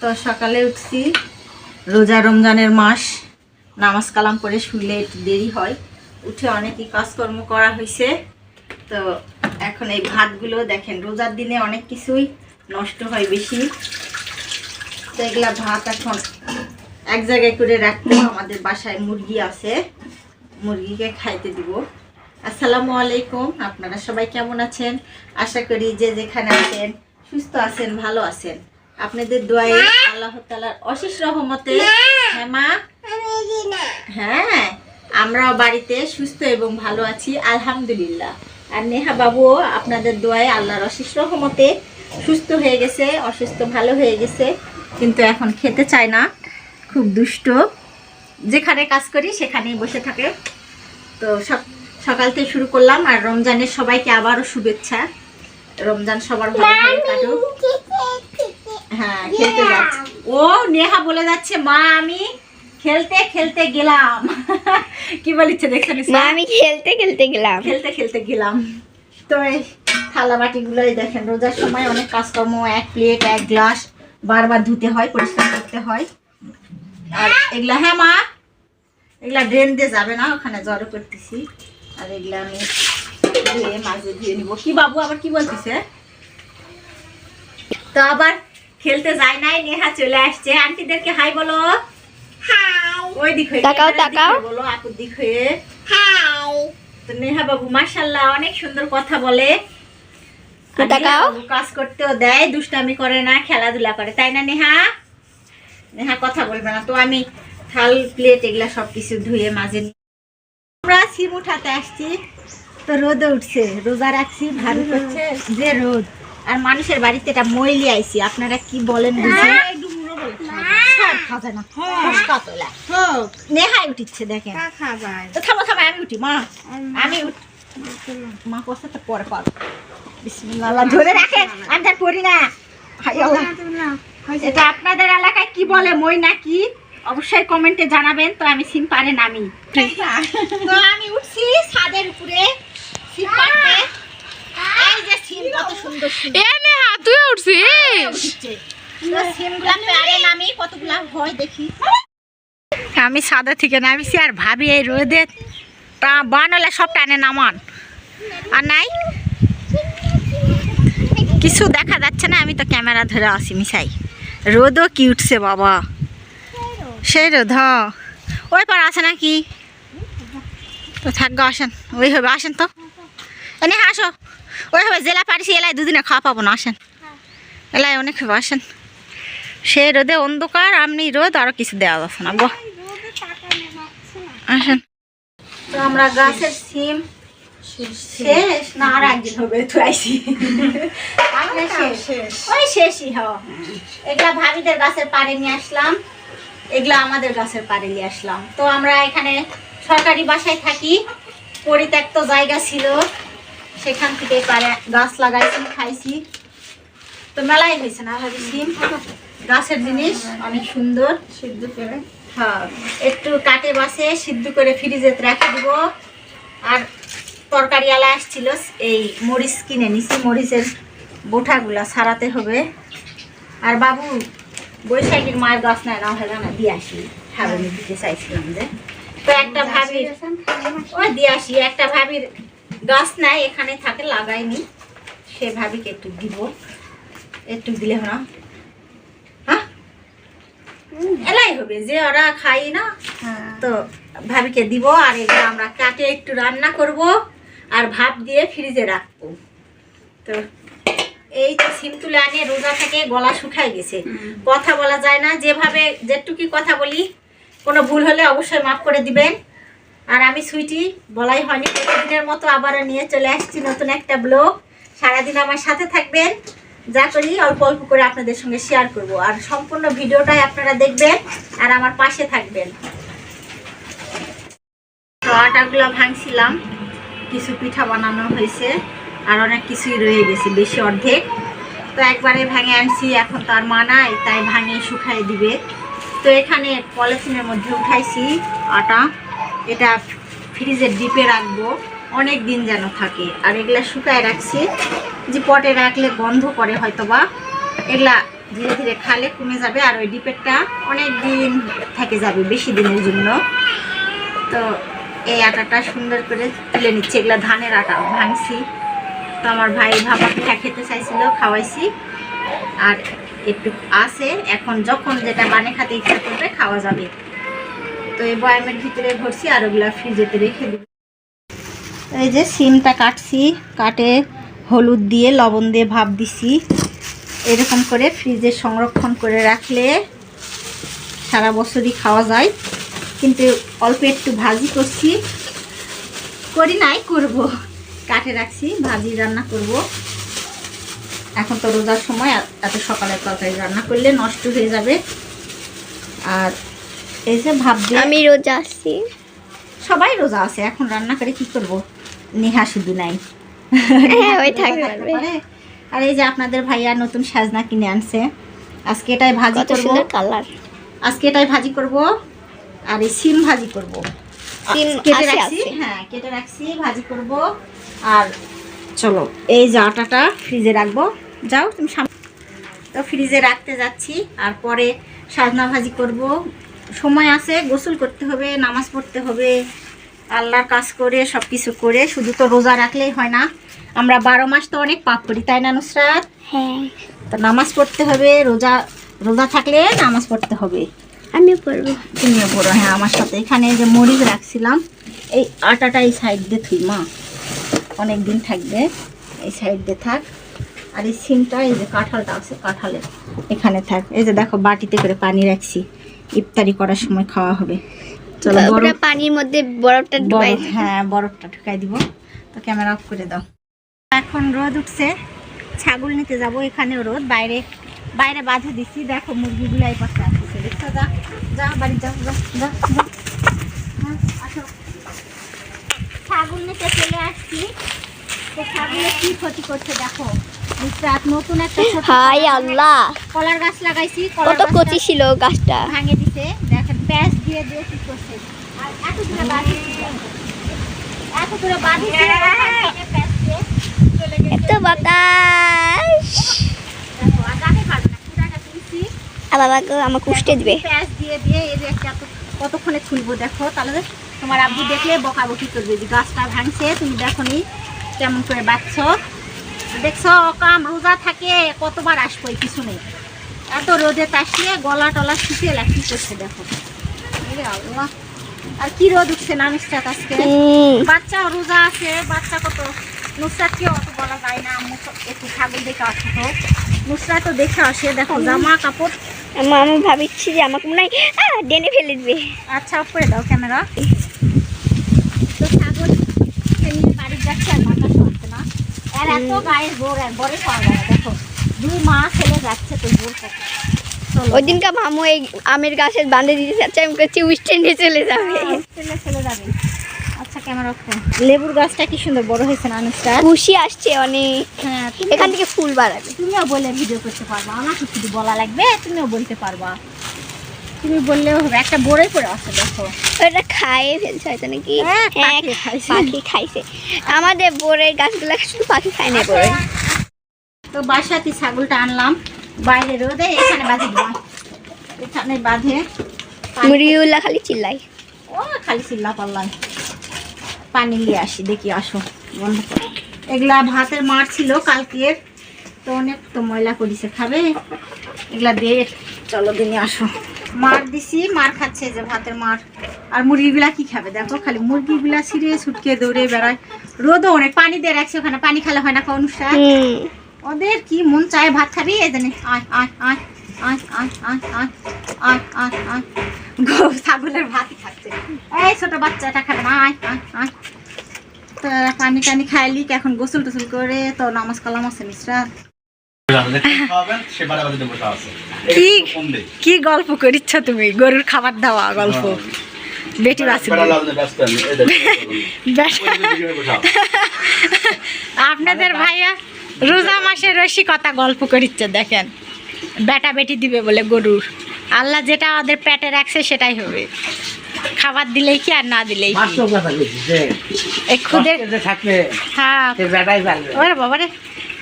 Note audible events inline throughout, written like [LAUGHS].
তো সকালে উঠছি। রোজা রমজানের মাস। নামাজ কালাম করে শুলে একটু দেরি হয়। উঠে অনেকই কাজকর্ম করা হয়েছে তো এখন এই ভাতগুলো দেখেন, রোজার দিনে অনেক কিছুই নষ্ট হয় বেশি। তো এগুলা ভাত এখন এক জায়গায় করে রাখব। আমাদের বাসায় মুরগি আছে। মুরগিকে খাইতে দিব। আসসালামু আলাইকুম। আপনারা সবাই কেমন আছেন? আশা করি যে যেখানে আছেন, সুস্থ আছেন, ভালো আছেন। আপনাদের দোয়ায়ে আল্লাহ তালার অশেষ রহমতে হ্যাঁ মা? হ্যাঁ আমরাও বাড়িতে সুস্থ এবং ভালো আছি আলহামদুলিল্লাহ। আর নেহা বাবুও আপনাদের দোয়ায় আল্লাহর অশেষ রহমতে সুস্থ হয়ে গেছে অসুস্থ ভালো হয়ে গেছে কিন্তু এখন খেতে চায় না খুব দুষ্ট। যেখানে কাজ করি সেখানেই বসে থাকে। তো সব সকাল থেকে শুরু করলাম আর রমজানের সবাইকে আবারও শুভেচ্ছা। রমজান সবার ভালোভাবে কাটুক। হ্যাঁ খেলতে যাচ্ছে। ও নেহা বলে যাচ্ছে মা আমি খেলতে খেলতে গেলাম। [LAUGHS] কি বলিচ্ছে দেখছেন মা আমি খেলতে খেলতে গেলাম। খেলতে খেলতে গেলাম। তো এই থালা বাটিগুলোই দেখেন রোজার সময় অনেক কাজকর্ম এক প্লেট এক গ্লাস বারবার ধুতে হয় পরিষ্কার করতে হয়। আর এগুলা হ্যাঁ মা এগুলা ড্রেন দিয়ে যাবে না ওখানে জড়ো করতেছি। আর এগুলা আমি ধুয়ে মাঝে ধুয়ে নিব। কি বাবু আবার কি বলতেছে? তো আবার খেলতে যায় নাই নেহা চলে আসছে। আন্টিদেরকে হাই বলো। ওই দিক হয়ে তাকাও, তাকাও। বলো আপুর দিক হয়ে। তো নেহা বাবু মাশাল্লাহ অনেক সুন্দর কথা বলে। তাকাও। কাজ করতেও দেয় দুষ্টামি করে না খেলাধুলা করে তাই না নেহা? নেহা কথা বলবে না। তো আমি থাল প্লেট এগুলা সব কিছু ধুয়ে মাঝে আমরা সিম উঠাতে আসছি। তো রোদে উঠছে রোজা রাখছি ভালো করছে যে রোদ। আর মানুষের বাড়িতে এটা মইলি আইছি আপনারা কি বলেন। ফসকা তোলা। নেহাই উঠিচ্ছে দেখেন। তো থামো থামো আমি উঠি মা। আমি উঠ মা কষ্ট তো পরে পার বিসমিল্লাহ ধরে রাখেন আমি তার পড়ি না। এটা আপনাদের এলাকায় কি বলে মই নাকি অবশ্যই কমেন্টে জানাবেন তো আমি সিম পারে নামি। তো আমি উঠছি ছাদের উপরে সিম পারতে এই যে সিম কত সুন্দর সিম এ নেহা তুই উঠছিস? হয় দেখি। আমি সাদা থেকে নামিছি আর ভাবি এই রোদে বানালে সব টানে নামান। আর নাই? কিছু দেখা যাচ্ছে না আমি তো ক্যামেরা ধরে আসি মিশাই। রোদও কি উঠছে বাবা। সেই রোদ ওই পার আসে নাকি? তো থাকগো আসেন। ওই হবে আসেন তো। এনে আসো। ওই হবে জেলা পারিছি এলাই দুদিনে খাওয়া পাবো না আসেন। এলাই অনেক আসেন। সে রোদে অন্ধকার আপনি রোদ আরও কিছু দেওয়া যাচ্ছে না গো আসেন। তো আমরা গাছের সিম শেষ না আর একদিন হবে তো আইসি। ওই শেষই হ। এগুলা ভাবিদের গাছের পাড়ে নিয়ে আসলাম। এগুলা আমাদের গাছের পাড়ে নিয়ে আসলাম। তো আমরা এখানে সরকারি বাসায় থাকি পরিত্যক্ত জায়গা ছিল। সেখান থেকে পারে গাছ লাগাইছি খাইছি। তো মেলাই হয়েছে না ভাবি সিম। গাছের জিনিস অনেক সুন্দর। সিদ্ধ করে। হ্যাঁ একটু কাটে বাসে সিদ্ধ করে ফ্রিজে রেখে দিব। আর তরকারি আলা আসছিল এই মরিচ কিনে নিছি। মরিচের বোঠাগুলা সারাতে হবে। আর বাবু বৈশাখীর মায়ের গাছ নেয় না হলে না দিয়ে আসি। খাবে দিতে চাইছিলাম যে। তো একটা ভাবির ও দিয়ে আসি একটা ভাবির গাছ নাই এখানে থাকে লাগাইনি। সে ভাবিকে একটু দিব। একটু দিলে না হ্যাঁ? এলাই হবে যে ওরা খাই না তো ভাবিকে দিব আর এগুলো আমরা কাটে একটু রান্না করব আর ভাপ দিয়ে ফ্রিজে রাখব। তো এই তো সিম তুলে আনিয়ে রোজা থেকে গলা শুকায় গেছে। কথা বলা যায় না যেভাবে যেটুকি কথা বলি কোনো ভুল হলে অবশ্যই মাফ করে দিবেন। আর আমি সুইটি বলাই হয়নি, প্রতিদিনের মতো আবারও নিয়ে চলে আসছি নতুন একটা ব্লগ। সারাদিন আমার সাথে থাকবেন, যা করি অল্প অল্প করে আপনাদের সঙ্গে শেয়ার করব। আর সম্পূর্ণ ভিডিওটাই আপনারা দেখবেন আর আমার পাশে থাকবেন। তো আটাগুলো ভাঙছিলাম, কিছু পিঠা বানানো হয়েছে আর অনেক কিছুই রয়ে গেছে, বেশি অর্ধেক। তো একবারে ভাঙে আনছি, এখন তার মা নাই, তাই ভাঙে শুকাই দিবে। তো এখানে পলিথিনের মধ্যে উঠাইছি আটা। এটা ফ্রিজের ডিপে রাখব অনেক দিন যেন থাকে। আর এগুলা শুকায় রাখছি। যে পটে রাখলে গন্ধ করে হয়তো বা এগুলা ধীরে ধীরে খালে কমে যাবে আর ওই ডিপেরটা অনেক দিন থেকে যাবে, বেশি দিনের জন্য। তো এই আটাটা সুন্দর করে তুলে নিচ্ছে। এগুলো ধানের আটা, ভাঙছি। তো আমার ভাই ভাপা পিঠা খেতে চাইছিল, খাওয়াইছি। আর একটু আছে। এখন যখন যেটা বানে খাতে ইচ্ছা করবে, খাওয়া যাবে। তো এই বয়ামের ভিতরে ভরছি আর ওগুলো ফ্রিজেতে রেখে দিই। এই যে সিমটা কাটছি, কাটে হলুদ দিয়ে, লবণ দিয়ে ভাপ দিছি। এরকম করে ফ্রিজে সংরক্ষণ করে রাখলে সারা বছরই খাওয়া যায়। কিন্তু অল্প একটু ভাজি করছি। করি নাই, করব। কাটে রাখছি, ভাজি রান্না করব। এখন তো রোজার সময়, এত সকালে তরকারি রান্না করলে নষ্ট হয়ে যাবে। আর এই যে ভাব দিয়ে আমি রোজা আসছি সবাই রোজা আছে এখন রান্না করে কি করব? নেহা শুধু নাই। হ্যাঁ, ওই থাকতে পারবে। আর এই যে আপনাদের ভাইয়া নতুন সাজনা কিনে আনছে। আজকে এটাই ভাজি করব। কালার। আজকে এটাই ভাজি করব। আর এই সিম ভাজি করব। কেটে রাখছি। হ্যাঁ কেটে রাখছি ভাজি করব। আর চলো এই যে আটাটা ফ্রিজে রাখব। যাও তুমি তো ফ্রিজে রাখতে যাচ্ছি। আর পরে সাজনা ভাজি করব। সময় আছে গোসল করতে হবে নামাজ পড়তে হবে আল্লাহর কাজ করে সব কিছু করে শুধু তো রোজা রাখলেই হয় না। আমরা বারো মাস তো অনেক পাপ করি তাই না নুসরাত? হ্যাঁ। তো নামাজ পড়তে হবে রোজা রোজা থাকলে নামাজ পড়তে হবে। আমিও পড়ব। তুমিও পড়ো হ্যাঁ আমার সাথে। এখানে যে মরিচ রাখছিলাম এই আটাটা এই সাইড দিয়ে থুই মা। অনেক দিন থাকবে এই সাইড দিয়ে থাক। আর এই সিমটা এই যে কাঁঠালটা আছে কাঁঠালের এখানে থাক। এই যে দেখো বাটিতে করে পানি রাখছি। ইফতারি করার সময় খাওয়া হবে। চলো বরফ পানির মধ্যে বরফটা বরফ হ্যাঁ বরফটা ঢুকাই দিব। তো ক্যামেরা অফ করে দাও। এখন রোদ উঠছে। ছাগল নিতে যাব এখানে রোদ। বাইরে বাইরে বাঁধে দিছি। দেখো মুরগিগুলো এই পাশে আসছে দেখছ? যা যা বাড়ি যা যা যা যা। হ্যাঁ, ছাগল নিতে চলে আসছি। তো কি ক্ষতি করছে দেখো? নতুন একটা হাই আল্লাহ। কলার গাছ লাগাইছি কত কচি ছিল গাছটা। ভাঙে দিছে। দেখেন প্যাঁচ দিয়ে দিয়ে কি করছে? আর এত দূরে বাঁধিয়েছি এত দূরে বাঁধিয়েছি ওখানে প্যাঁচ দিয়ে চলে গেছে। এত বাতাস। দেখো, আর গাছে পারবে না, কুড়াটা তুলছি, আর বাবা গো আমাকে উষ্টে দিবে। প্যাঁচ দিয়ে দিয়ে এই যে একটা কতক্ষণে খুলবো দেখো। তাহলে তোমার আব্বু দেখলে বকাবকি করবে যে গাছটা ভাঙছে তুমি দেখো নি কেমন করে বাঁচছ? দেখছ কাম রোজা থাকে কতবার আসব এই কিছু নেই এত রোদে তাসিয়ে গলা টলা শুকিয়ে লাগি করছে দেখো। আল্লাহ। আর কি রোদ উঠছে না আজকে বাচ্চা রোজা আছে বাচ্চা কত? নুসরাতকে অত বলা যায় না আম্মু একটু ছাগল দেখে আসো তো নুসরাত তো দেখে আসে দেখো জামা কাপড়। আমা ভাবিছি যে আমাকে মনে হয় ডেনে ফেলে দিবে। আচ্ছা অফ করে দাও ক্যামেরা তো ছাগল নিয়ে বাড়ি যাচ্ছে আর বাতাস হচ্ছে না আর এত গায়ের বোর আর বরে পাওয়া যায় দেখো। দুই মাস যাচ্ছে তো বোর ওই দিনকে মামু এই আমের গাছের বাঁধে দিতে চাচ্ছে আমি করছি চলে যাবে। ছেলে ছেলে যাবে। আচ্ছা ক্যামেরা লেবুর গাছটা কি সুন্দর বড় হয়েছে খুশি আসছে অনেক। হ্যাঁ এখান থেকে ফুল বাড়াবে। তুমিও বলে ভিডিও করতে পারবা আমাকে শুধু বলা লাগবে তুমিও বলতে পারবা। তুমি বললেও হবে। একটা বড়ই পড়ে আছে দেখো। ওটা খাইয়ে ফেলছে হয়তো নাকি? হ্যাঁ, হ্যাঁ পাখি খাইছে। আমাদের বোরের গাছগুলো শুধু পাখি খায় না বোরে তো বাসাতে ছাগলটা আনলাম। বাইরে রোদে এখানে বাঁধে দিলাম এখানে বাঁধে মুরগিগুলা খালি চিল্লাই ও খালি চিল্লা পারলাম পানি নিয়ে আসি দেখি আসো। বন্ধ করো। এগুলা ভাতের মার ছিল কালকের তো অনেক তো ময়লা করিছে খাবে? এগুলা দিয়ে চলো দিনে আসো। মার দিছি, মার খাচ্ছে যে ভাতের মার। আর মুরগিগুলা কি খাবে? দেখো, খালি মুরগিগুলা ছিঁড়ে ছুটকে দৌড়ে বেড়ায়। রোদও অনেক, পানি দিয়ে রাখছে ওখানে, পানি খালে হয় না কোন ওদের কি মন চায় ভাত খাবি? এই জানে, আয় আয় আয় ছাগলের ভাতই খাচ্ছে। এই ছোট বাচ্চাটা খাবে না, আয় আয় আয়। তারা পানি টানি খাইলি, এখন গোসল টোসল করে তো নামাজ কালাম আছে মিশ্রা কি? কি গল্প করিচ্ছ তুমি? গরুর খাবার দেওয়া গল্প। বেটি বাসি আপনাদের ভাইয়া রোজা মাসের রসিকতা গল্প করিচ্ছে দেখেন। বেটা বেটি দিবে বলে গরুর। আল্লাহ যেটা ওদের পেটে রাখছে সেটাই হবে। খাবার দিলেই কি আর না দিলেই কি? থাকলে হ্যাঁ। ওরে বাবারে।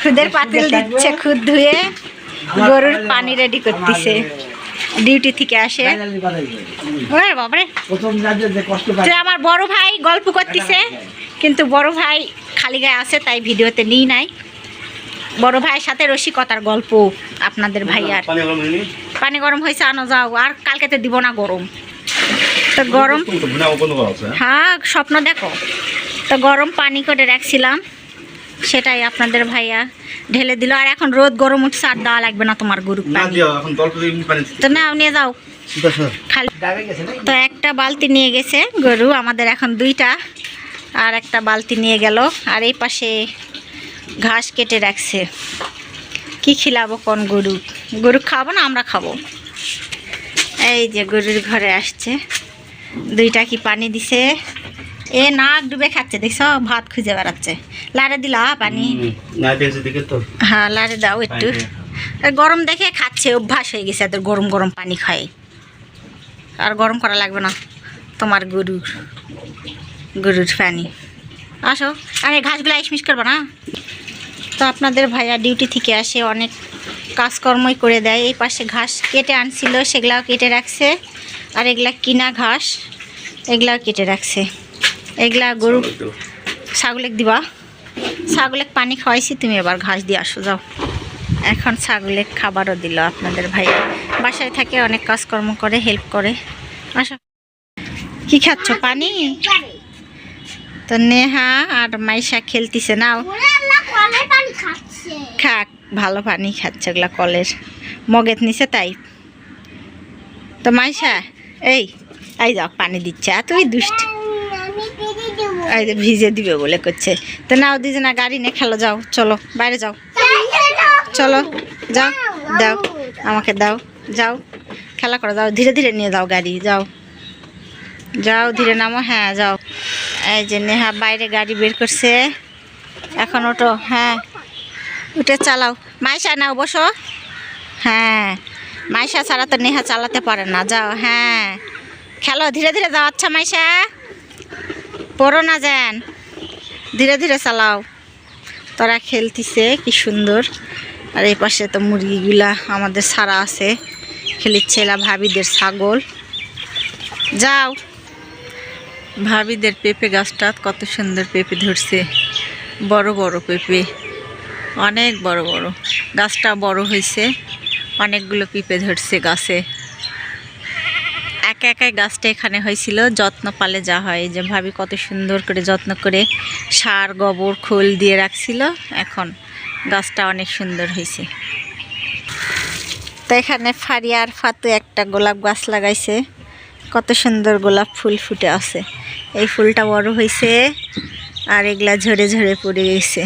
খুদের পাতিল দিচ্ছে খুদ ধুয়ে গরুর পানি রেডি করতেছে। ডিউটি থেকে আসে। ওরে বাবারে। তো আমার বড় ভাই গল্প করতেছে কিন্তু বড় ভাই খালি গায়ে আছে তাই ভিডিওতে নিই নাই। বড় ভাইয়ের সাথে রসিকতার গল্প আপনাদের ভাইয়ার। পানি গরম পানি গরম হয়েছে আনো যাও আর কালকেতে দিব না গরম। তো গরম তো আছে হ্যাঁ স্বপ্ন দেখো। তো গরম পানি করে রাখছিলাম। সেটাই আপনাদের ভাইয়া ঢেলে দিল। আর এখন রোদ গরম উঠছে আর দেওয়া লাগবে না তোমার গরু তো নাও নিয়ে যাও। খালি তো একটা বালতি নিয়ে গেছে গরু আমাদের এখন দুইটা। আর একটা বালতি নিয়ে গেল আর এই পাশে ঘাস কেটে রাখছে। কি খিলাবো কোন গরু? গরু খাব না আমরা খাব। এই যে গরুর ঘরে আসছে। দুইটা কি পানি দিছে? এ নাক ডুবে খাচ্ছে দেখছ? ভাত খুঁজে বেড়াচ্ছে। লারে দিলা পানি? হ্যাঁ লারে দাও একটু। আর গরম দেখে খাচ্ছে অভ্যাস হয়ে গেছে এদের গরম গরম পানি খায়। আর গরম করা লাগবে না তোমার গরুর গরুর পানি। আসো আর এই ঘাসগুলো আইসমিস করব না? তো আপনাদের ভাইয়া ডিউটি থেকে আসে অনেক কাজকর্মই করে দেয়। এই পাশে ঘাস কেটে আনছিল সেগুলাও কেটে রাখছে। আর এগুলা কিনা ঘাস এগুলাও কেটে রাখছে। এগুলা গরু ছাগলেক দিবা? ছাগলেক পানি খাওয়াইছি, তুমি এবার ঘাস দিয়ে আসো, যাও। এখন ছাগলেক খাবারও দিল আপনাদের ভাই। বাসায় থাকে, অনেক কাজকর্ম করে, হেল্প করে। আসো। কি খাচ্ছ? পানি? তো নেহা আর মাইশা খেলতিছে, নাও। খাক, ভালো পানি খাচ্ছে ওগুলা কলের। মগেত নিছে তাই। তো মাইশা, এই এই যাও, পানি দিচ্ছে। তুই দুষ্ট। এই যে ভিজে দিবে বলে করছে। তো নাও দুজনা গাড়ি নিয়ে খেলো, যাও, চলো, বাইরে যাও। চলো, যাও, দাও, আমাকে দাও, যাও, খেলা করো, যাও, ধীরে ধীরে নিয়ে যাও গাড়ি, যাও। যাও, ধীরে নামো হ্যাঁ যাও। এই যে নেহা বাইরে গাড়ি বের করছে। এখন ওটো হ্যাঁ উঠে চালাও। মাইশা, নাও, বসো। হ্যাঁ মাইশা ছাড়া তো নেহা চালাতে পারে না, যাও হ্যাঁ। খেলো, ধীরে ধীরে যাও আচ্ছা মাইশা। পড়ো না যান ধীরে ধীরে চালাও। তারা খেলতিছে, কি সুন্দর। আর এই পাশে তো মুরগিগুলা আমাদের সারা আছে। খেলিচ্ছে এলা ভাবিদের ছাগল। যাও। ভাবিদের পেঁপে গাছটা কত সুন্দর পেঁপে ধরছে। বড় বড় পেঁপে। অনেক বড় বড়। গাছটা বড় হয়েছে অনেকগুলো পেঁপে ধরছে গাছে। একা একাই গাছটা এখানে হয়েছিল। যত্ন পালে যা হয়। যে ভাবি কত সুন্দর করে যত্ন করে সার, গোবর, খোল দিয়ে রাখছিল। এখন গাছটা অনেক সুন্দর হয়েছে। তো এখানে ফারিয়ার ফাতু একটা গোলাপ গাছ লাগাইছে। কত সুন্দর গোলাপ ফুল ফুটে আছে। এই ফুলটা বড় হয়েছে আর এগুলা ঝরে ঝরে পড়ে গেছে।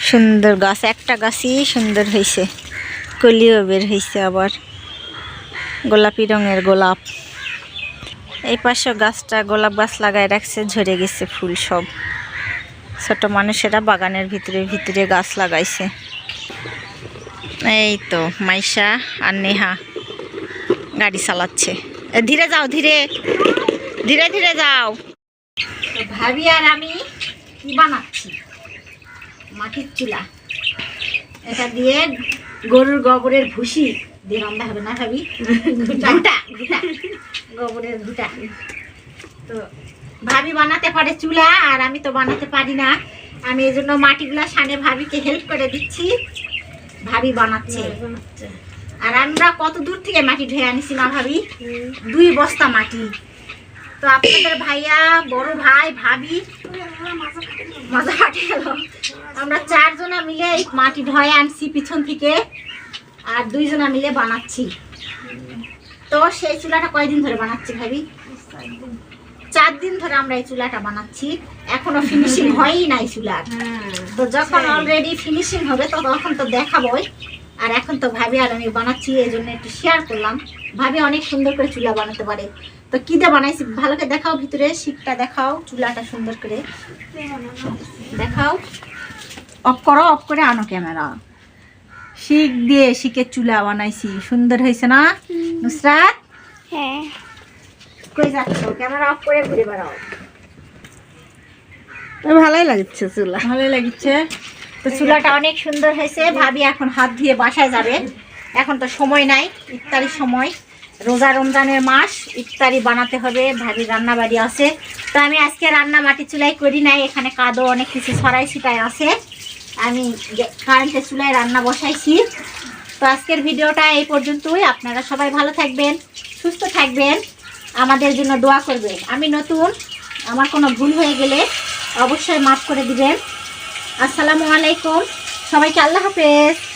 সুন্দর গাছ, একটা গাছই সুন্দর হয়েছে। কলিও বের হয়েছে আবার। গোলাপি রঙের গোলাপ। এই পাশে গাছটা গোলাপ গাছ লাগাই রাখছে, ঝরে গেছে ফুল সব। ছোট মানুষেরা বাগানের ভিতরে ভিতরে গাছ লাগাইছে। এই তো মাইশা আর নেহা গাড়ি চালাচ্ছে। ধীরে যাও, ধীরে ধীরে ধীরে যাও। ভাবি আর আমি কি বানাচ্ছি? মাটির চুলা। এটা দিয়ে গরুর গোবরের ভুসি দিয়ে রান্না হবে না ভাবি? [LAUGHS] ঘুটা ঘুটা গোবরের ঘুটা। তো ভাবি বানাতে পারে চুলা আর আমি তো বানাতে পারি না। আমি এই জন্য মাটিগুলা সানে ভাবিকে হেল্প করে দিচ্ছি। ভাবি বানাচ্ছে। আর আমরা কত দূর থেকে মাটি ধুয়ে আনিছি না ভাবি? দুই বস্তা মাটি। তো আপনাদের ভাইয়া বড় ভাই ভাবি মজা ফাটে গেল। আমরা চারজনা মিলে মাটি ধয়ে আনছি পিছন থেকে। আর দুইজনা মিলে বানাচ্ছি। তো সেই চুলাটা কয়দিন ধরে বানাচ্ছি ভাবি? চার দিন ধরে আমরা এই চুলাটা বানাচ্ছি। এখনও ফিনিশিং হয়ই নাই চুলার। তো যখন অলরেডি ফিনিশিং হবে তো তখন তো দেখাবোই। আর এখন তো ভাবি আর আমি বানাচ্ছি এই জন্য একটু শেয়ার করলাম। ভাবি অনেক সুন্দর করে চুলা বানাতে পারে। তো কি দিয়ে বানাইছি? ভালো করে দেখাও ভিতরে শিকটা দেখাও চুলাটা সুন্দর করে। দেখাও। অফ করো অফ করে আনো ক্যামেরা। শিক দিয়ে শিকের চুলা বানাইছি। সুন্দর হয়েছে না? নুসরাত? হ্যাঁ। কই যাচ্ছ? ক্যামেরা অফ করে ঘুরে বেড়াও। ভালোই লাগছে চুলা। ভালোই লাগছে। তো চুলাটা অনেক সুন্দর হয়েছে। ভাবি এখন হাত ধুয়ে বাসায় যাবে। এখন তো সময় নাই ইফতারির সময়। রোজা রমজানের মাস ইফতারি বানাতে হবে। ভাবি রান্না বাড়ি আছে। তো আমি আজকে রান্না মাটি চুলাই করি নাই। এখানে কাদো অনেক কিছু ছড়াই ছিটাই আছে। আমি কারেন্টের চুলায় রান্না বসাইছি। তো আজকের ভিডিওটা এই পর্যন্তই। আপনারা সবাই ভালো থাকবেন, সুস্থ থাকবেন, আমাদের জন্য দোয়া করবেন। আমি নতুন, আমার কোনো ভুল হয়ে গেলে অবশ্যই মাফ করে দিবেন। আসসালামু আলাইকুম। সবাইকে আল্লাহ হাফেজ।